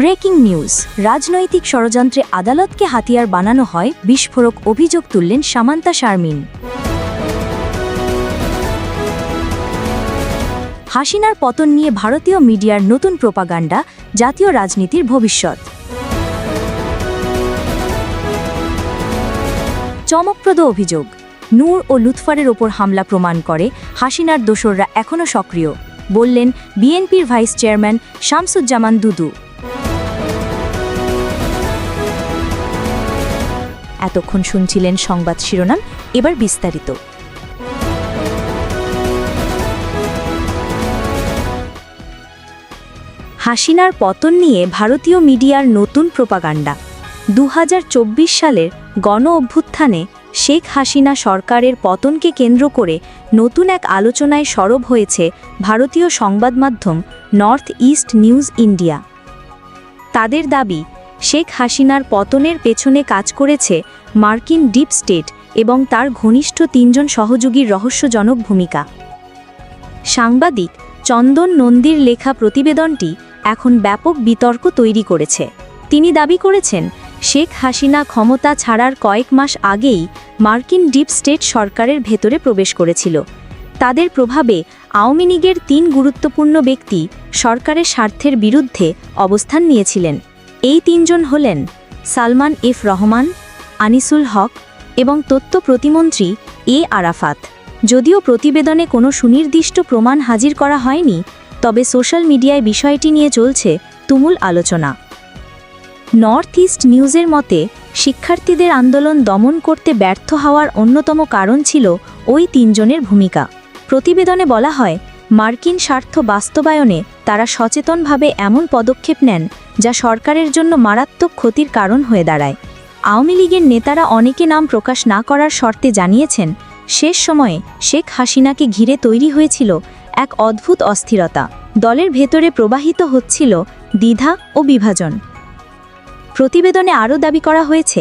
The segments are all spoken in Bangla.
Breaking news. রাজনৈতিক ষড়যন্ত্রে আদালতকে হাতিয়ার বানানো হয়, বিস্ফোরক অভিযোগ তুললেন সামান্তা শারমিন। হাসিনার পতন নিয়ে ভারতীয় মিডিয়ার নতুন প্রোপাগান্ডা, জাতীয় রাজনীতির ভবিষ্যৎ। চমকপ্রদ অভিযোগ, নূর ও লুৎফারের ওপর হামলা প্রমাণ করে, হাসিনার দোসররা এখনও সক্রিয়, বললেন বিএনপির ভাইস চেয়ারম্যান শামসুজ্জামান দুদু। এতক্ষণ শুনছিলেন সংবাদ শিরোনাম, এবার বিস্তারিত। হাসিনার পতন নিয়ে ভারতীয় মিডিয়ার নতুন প্রোপাগান্ডা। দু হাজার চব্বিশ সালের গণ অভ্যুত্থানে শেখ হাসিনা সরকারের পতনকে কেন্দ্র করে নতুন এক আলোচনায় সরব হয়েছে ভারতীয় সংবাদ মাধ্যম নর্থ ইস্ট নিউজ ইন্ডিয়া। তাদের দাবি শেখ হাসিনার পতনের পেছনে কাজ করেছে মার্কিন ডিপ স্টেট এবং তার ঘনিষ্ঠ তিনজন সহযোগীর রহস্যজনক ভূমিকা। সাংবাদিক চন্দন নন্দীর লেখা প্রতিবেদনটি এখন ব্যাপক বিতর্ক তৈরি করেছে। তিনি দাবি করেছেন, শেখ হাসিনা ক্ষমতা ছাড়ার কয়েক মাস আগেই মার্কিন ডিপ স্টেট সরকারের ভেতরে প্রবেশ করেছিল। তাদের প্রভাবে আওয়ামী লীগের তিন গুরুত্বপূর্ণ ব্যক্তি সরকারের স্বার্থের বিরুদ্ধে অবস্থান নিয়েছিলেন। এই তিনজন হলেন সালমান এফ রহমান, আনিসুল হক এবং তথ্য প্রতিমন্ত্রী এ আরাফাত। যদিও প্রতিবেদনে কোনো সুনির্দিষ্ট প্রমাণ হাজির করা হয়নি, তবে সোশ্যাল মিডিয়ায় বিষয়টি নিয়ে চলছে তুমুল আলোচনা। নর্থ ইস্ট নিউজের মতে, শিক্ষার্থীদের আন্দোলন দমন করতে ব্যর্থ হওয়ার অন্যতম কারণ ছিল ওই তিনজনের ভূমিকা। প্রতিবেদনে বলা হয়, মার্কিন স্বার্থ বাস্তবায়নে তারা সচেতনভাবে এমন পদক্ষেপ নেন, যা সরকারের জন্য মারাত্মক ক্ষতির কারণ হয়ে দাঁড়ায়। আওয়ামী লীগের নেতারা অনেকে নাম প্রকাশ না করার শর্তে জানিয়েছেন, শেষ সময়ে শেখ হাসিনাকে ঘিরে তৈরি হয়েছিল এক অদ্ভুত অস্থিরতা। দলের ভেতরে প্রবাহিত হচ্ছিল দ্বিধা ও বিভাজন। প্রতিবেদনে আরও দাবি করা হয়েছে,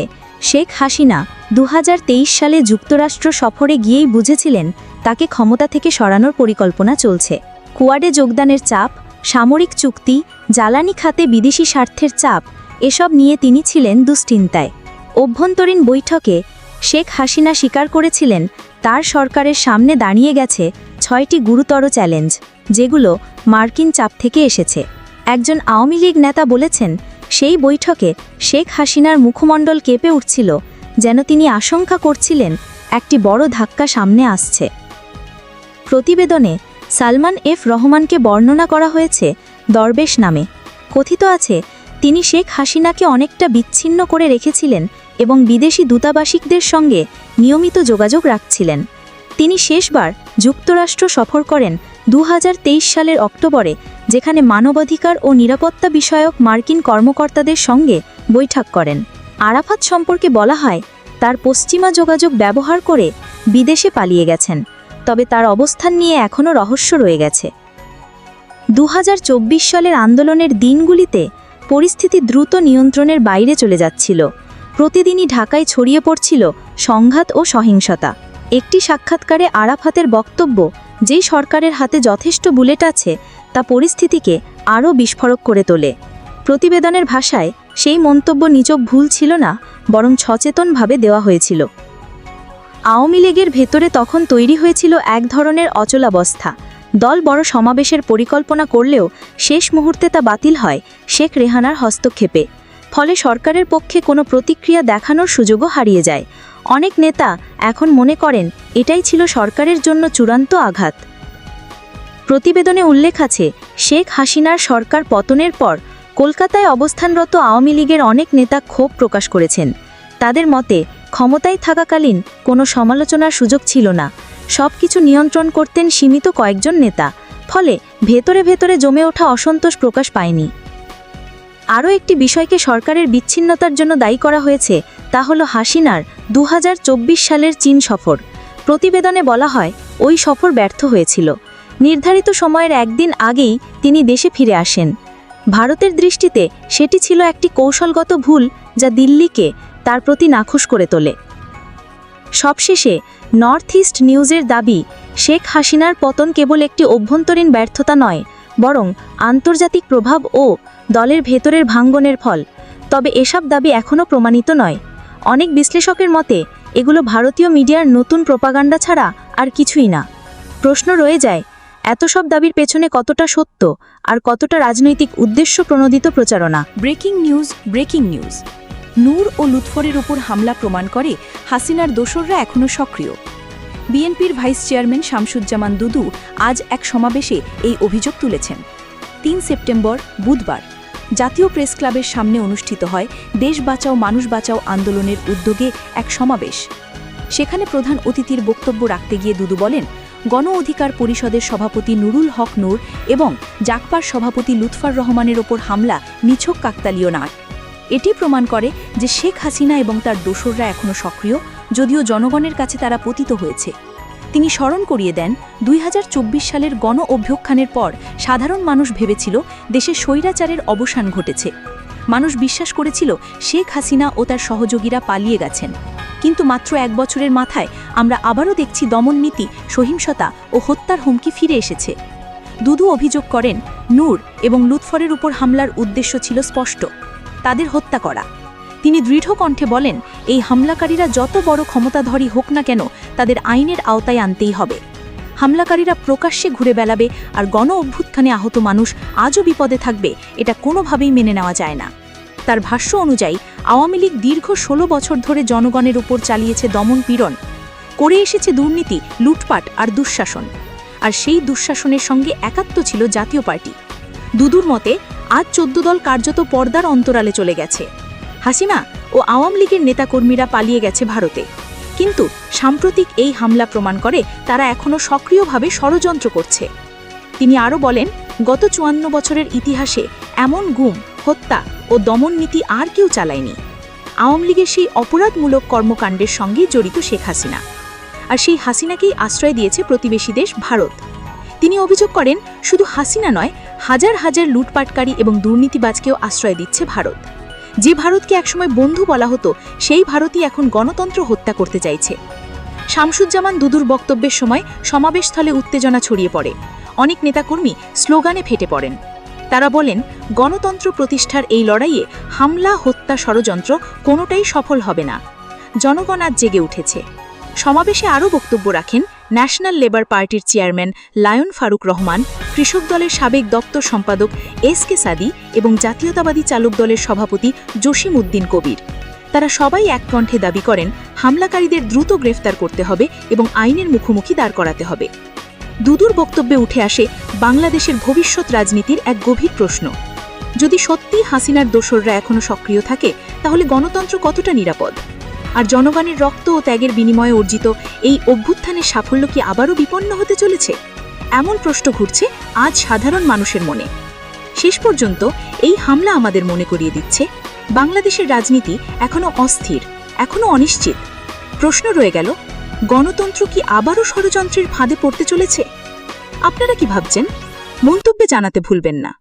শেখ হাসিনা দু হাজার তেইশ সালে যুক্তরাষ্ট্র সফরে গিয়েই বুঝেছিলেন তাকে ক্ষমতা থেকে সরানোর পরিকল্পনা চলছে। কুয়াডে যোগদানের চাপ সামরিক চুক্তি, জ্বালানি খাতে বিদেশি স্বার্থের চাপ, এসব নিয়ে তিনি ছিলেন দুশ্চিন্তায়। অভ্যন্তরীণ বৈঠকে শেখ হাসিনা স্বীকার করেছিলেন, তার সরকারের সামনে দাঁড়িয়ে গেছে ছয়টি গুরুতর চ্যালেঞ্জ, যেগুলো মার্কিন চাপ থেকে এসেছে। একজন আওয়ামী লীগ নেতা বলেছেন, সেই বৈঠকে শেখ হাসিনার মুখমণ্ডল কেঁপে উঠছিল, যেন তিনি আশঙ্কা করছিলেন, একটি বড় ধাক্কা সামনে আসছে। প্রতিবেদনে সালমান এফ রহমানকে বর্ণনা করা হয়েছে দরবেশ নামে। কথিত আছে, তিনি শেখ হাসিনাকে অনেকটা বিচ্ছিন্ন করে রেখেছিলেন এবং বিদেশি দূতাবাসিকদের সঙ্গে নিয়মিত যোগাযোগ রাখছিলেন। তিনি শেষবার যুক্তরাষ্ট্র সফর করেন দু হাজার তেইশ সালের অক্টোবরে, যেখানে মানবাধিকার ও নিরাপত্তা বিষয়ক মার্কিন কর্মকর্তাদের সঙ্গে বৈঠক করেন। আরাফাত সম্পর্কে বলা হয়, তার পশ্চিমা যোগাযোগ ব্যবহার করে বিদেশে পালিয়ে গেছেন। তবে তার অবস্থান নিয়ে এখনও রহস্য রয়ে গেছে। দু হাজার চব্বিশ সালের আন্দোলনের দিনগুলিতে পরিস্থিতি দ্রুত নিয়ন্ত্রণের বাইরে চলে যাচ্ছিল। প্রতিদিনই ঢাকায় ছড়িয়ে পড়ছিল সংঘাত ও সহিংসতা। একটি সাক্ষাৎকারে আরাফাতের বক্তব্য যেই সরকারের হাতে যথেষ্ট বুলেট আছে, তা পরিস্থিতিকে আরও বিস্ফোরক করে তোলে। প্রতিবেদনের ভাষায় সেই মন্তব্য নিচক ভুল ছিল না, বরং সচেতনভাবে দেওয়া হয়েছিল। আওয়ামী লীগের ভেতরে তখন তৈরি হয়েছিল এক ধরনের অচলাবস্থা। দল বড় সমাবেশের পরিকল্পনা করলেও শেষ মুহূর্তে তা বাতিল হয় শেখ রেহানার হস্তক্ষেপে। ফলে সরকারের পক্ষে কোনো প্রতিক্রিয়া দেখানোর সুযোগও হারিয়ে যায়। অনেক নেতা এখন মনে করেন, এটাই ছিল সরকারের জন্য চূড়ান্ত আঘাত। প্রতিবেদনে উল্লেখ আছে, শেখ হাসিনার সরকার পতনের পর কলকাতায় অবস্থানরত আওয়ামী লীগের অনেক নেতা ক্ষোভ প্রকাশ করেছেন। তাদের মতে ক্ষমতায় থাকাকালীন কোনো সমালোচনার সুযোগ ছিল না। সব কিছু নিয়ন্ত্রণ করতেন সীমিত কয়েকজন নেতা, ফলে ভেতরে ভেতরে জমে ওঠা অসন্তোষ প্রকাশ পায়নি। আরও একটি বিষয়কে সরকারের বিচ্ছিন্নতার জন্য দায়ী করা হয়েছে তা হল হাসিনার দু হাজার চব্বিশ সালের চীন সফর। প্রতিবেদনে বলা হয়, ওই সফর ব্যর্থ হয়েছিল। নির্ধারিত সময়ের একদিন আগেই তিনি দেশে ফিরে আসেন। ভারতের দৃষ্টিতে সেটি ছিল একটি কৌশলগত ভুল যা দিল্লিকে তার প্রতি নাখুশ করে তোলে। সবশেষে নর্থ ইস্ট নিউজের দাবি, শেখ হাসিনার পতন কেবল একটি অভ্যন্তরীণ ব্যর্থতা নয়, বরং আন্তর্জাতিক প্রভাব ও দলের ভেতরের ভাঙ্গনের ফল। তবে এসব দাবি এখনও প্রমাণিত নয়। অনেক বিশ্লেষকের মতে, এগুলো ভারতীয় মিডিয়ার নতুন প্রপাগান্ডা ছাড়া আর কিছুই না। প্রশ্ন রয়ে যায়, এত সব দাবির পেছনে কতটা সত্য আর কতটা রাজনৈতিক উদ্দেশ্য প্রণোদিত প্রচারণা? Breaking news breaking news. Noor ও লুৎফরের উপর হামলা প্রমাণ করে, হাসিনার দোসররা এখনও সক্রিয়। বিএনপির ভাইস চেয়ারম্যান শামসুজ্জামান দুদু আজ এক সমাবেশে এই অভিযোগ তুলেছেন। তিন সেপ্টেম্বর, বুধবার, জাতীয় প্রেস ক্লাবের সামনে অনুষ্ঠিত হয় দেশ বাঁচাও, মানুষ বাঁচাও আন্দোলনের উদ্যোগে এক সমাবেশ। সেখানে প্রধান অতিথির বক্তব্য রাখতে গিয়ে দুদু বলেন, গণ অধিকার পরিষদের সভাপতি নুরুল হক নূর এবং জাকপার সভাপতি লুৎফার রহমানের ওপর হামলা নিছক কাকতালীয় নাট। এটি প্রমাণ করে যে শেখ হাসিনা এবং তার দোসররা এখনও সক্রিয়, যদিও জনগণের কাছে তারা পতিত হয়েছে। তিনি স্মরণ করিয়ে দেন, দুই হাজার চব্বিশ সালের গণ অভ্যুত্থানের পর সাধারণ মানুষ ভেবেছিল দেশে স্বৈরাচারের অবসান ঘটেছে। মানুষ বিশ্বাস করেছিল শেখ হাসিনা ও তার সহযোগীরা পালিয়ে গেছেন। কিন্তু মাত্র এক বছরের মাথায় আমরা আবারও দেখছি দমননীতি সহিংসতা ও হত্যার হুমকি ফিরে এসেছে। দুদু অভিযোগ করেন, নূর এবং লুৎফরের উপর হামলার উদ্দেশ্য ছিল স্পষ্ট। তাদের হত্যা করা। তিনি দৃঢ় কণ্ঠে বলেন, এই হামলাকারীরা যত বড় ক্ষমতাধরী হোক না কেন, তাদের আইনের আওতায় আনতেই হবে। হামলাকারীরা প্রকাশ্যে ঘুরে বেড়াবে আর গণ অভ্যুত্থানে আহত মানুষ আজও বিপদে থাকবে, এটা কোনোভাবেই মেনে নেওয়া যায় না। তার ভাষ্য অনুযায়ী, আওয়ামী লীগ দীর্ঘ ষোলো বছর ধরে জনগণের উপর চালিয়েছে দমন পীড়ন। করে এসেছে দুর্নীতি, লুটপাট আর দুঃশাসন। আর সেই দুঃশাসনের সঙ্গে একাত্ম ছিল জাতীয় পার্টি। দুদুর মতে আজ চোদ্দ দল কার্যত পর্দার অন্তরালে চলে গেছে। হাসিনা ও আওয়ামী লীগের নেতাকর্মীরা পালিয়ে গেছে ভারতে। কিন্তু সাম্প্রতিক এই হামলা প্রমাণ করে তারা এখনও সক্রিয়ভাবে ষড়যন্ত্র করছে। তিনি আরও বলেন, গত চুয়ান্ন বছরের ইতিহাসে এমন গুম, হত্যা ও দমন নীতি আর কেউ চালায়নি। আওয়ামী লীগের সেই অপরাধমূলক কর্মকাণ্ডের সঙ্গে জড়িত শেখ হাসিনা। আর সেই হাসিনাকেই আশ্রয় দিয়েছে প্রতিবেশী দেশ ভারত। তিনি অভিযোগ করেন, শুধু হাসিনা নয় হাজার হাজার লুটপাটকারী এবং দুর্নীতিবাজকেও আশ্রয় দিচ্ছে ভারত। যে ভারতকে একসময় বন্ধু বলা হতো, সেই ভারতই এখন গণতন্ত্র হত্যা করতে চাইছে। শামসুজ্জামান দুদুর বক্তব্যের সময় সমাবেশস্থলে উত্তেজনা ছড়িয়ে পড়ে। অনেক নেতাকর্মী স্লোগানে ফেটে পড়েন। তারা বলেন, গণতন্ত্র প্রতিষ্ঠার এই লড়াইয়ে হামলা, হত্যা ষড়যন্ত্র কোনোটাই সফল হবে না। জনগণ আজ জেগে উঠেছে। সমাবেশে আরও বক্তব্য রাখেন ন্যাশনাল লেবার পার্টির চেয়ারম্যান লায়ন ফারুক রহমান, কৃষক দলের সাবেক দপ্তর সম্পাদক এস কে সাদি এবং জাতীয়তাবাদী চালক দলের সভাপতি জসিম উদ্দিন কবির। তারা সবাই এক কণ্ঠে দাবি করেন, হামলাকারীদের দ্রুত গ্রেফতার করতে হবে এবং আইনের মুখোমুখি দাঁড় করাতে হবে। দুদুর বক্তব্যে উঠে আসে, বাংলাদেশের ভবিষ্যৎ রাজনীতির এক গভীর প্রশ্ন। যদি সত্যি হাসিনার দোসররা এখনও সক্রিয় থাকে, তাহলে গণতন্ত্র কতটা নিরাপদ? আর জনগণের রক্ত ও ত্যাগের বিনিময়ে অর্জিত এই অভ্যুত্থানের সাফল্য কি আবারও বিপন্ন হতে চলেছে? এমন প্রশ্ন ঘুরছে আজ সাধারণ মানুষের মনে। শেষ পর্যন্ত এই হামলা আমাদের মনে করিয়ে দিচ্ছে, বাংলাদেশের রাজনীতি এখনও অস্থির এখনও অনিশ্চিত। প্রশ্ন রয়ে গেল, গণতন্ত্র কি আবারও ষড়যন্ত্রের ফাঁদে পড়তে চলেছে? আপনারা কি ভাবছেন? মন্তব্যে জানাতে ভুলবেন না।